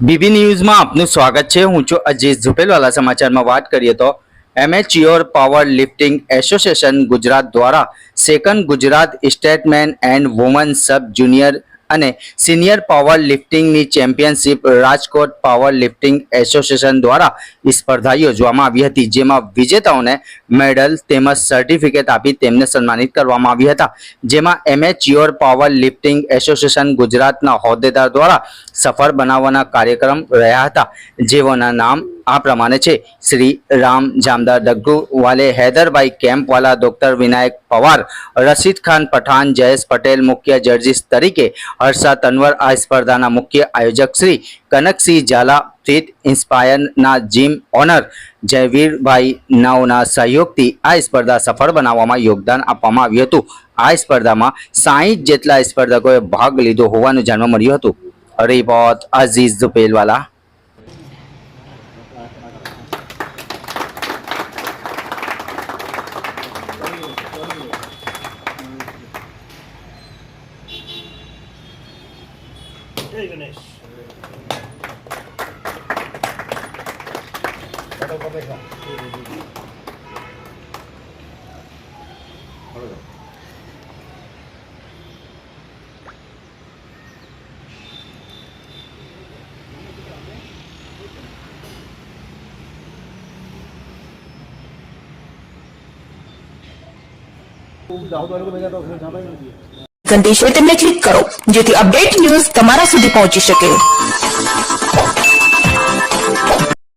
BB ન્યૂઝમાં આપનું સ્વાગત છે. હું છું અજીત ઝુપેલવાલા સમાચારમાં વાત કરીએ તો amateur power lifting association Gujarat દ્વારા second Gujarat state men and woman sub junior અને senior power લિફ્ટિંગની championship Rajkot power lifting association દ્વારા સ્પર્ધા યોજવામાં આવી હતી, જેમાં વિજેતાઓને મેડલ તેમજ સર્ટિફિકેટ આપી તેમને સન્માનિત કરવામાં આવ્યા હતા. જેમાં એમેચ્યોર પાવર લિફ્ટિંગ એસોસિએશન ગુજરાતના હોદ્દેદાર દ્વારા સફળ બનાવવાના કાર્યક્રમ રહ્યા હતા, જેઓના નામ આ પ્રમાણે છે. શ્રી રામ જામદાર ડગ્ગુ વાલે હૈદરભાઈ કેમ્પવાલા, ડોક્ટર વિનાયક પવાર, રશીદ ખાન પઠાણ, જયેશ પટેલ મુખ્ય જજીસ તરીકે, હર્ષા તનવર આ સ્પર્ધાના મુખ્ય આયોજક શ્રી, કનકસિંહ ઝાલા ફિટ ઇન્સ્પાયરના જીમ ઓનર, જયવીરભાઈ નાવના સહયોગથી આ સ્પર્ધા સફળ બનાવવામાં યોગદાન આપવામાં આવ્યું હતું. આ સ્પર્ધામાં સાહીઠ જેટલા સ્પર્ધકોએ ભાગ લીધો હોવાનું જાણવા મળ્યું હતું. રિપોર્ટ અઝીઝ ઝુપેલવાલા જય ગણેશ છે તેમને ક્લિક કરો જેથી અપડેટ ન્યૂઝ તમારા સુધી પહોંચી શકે.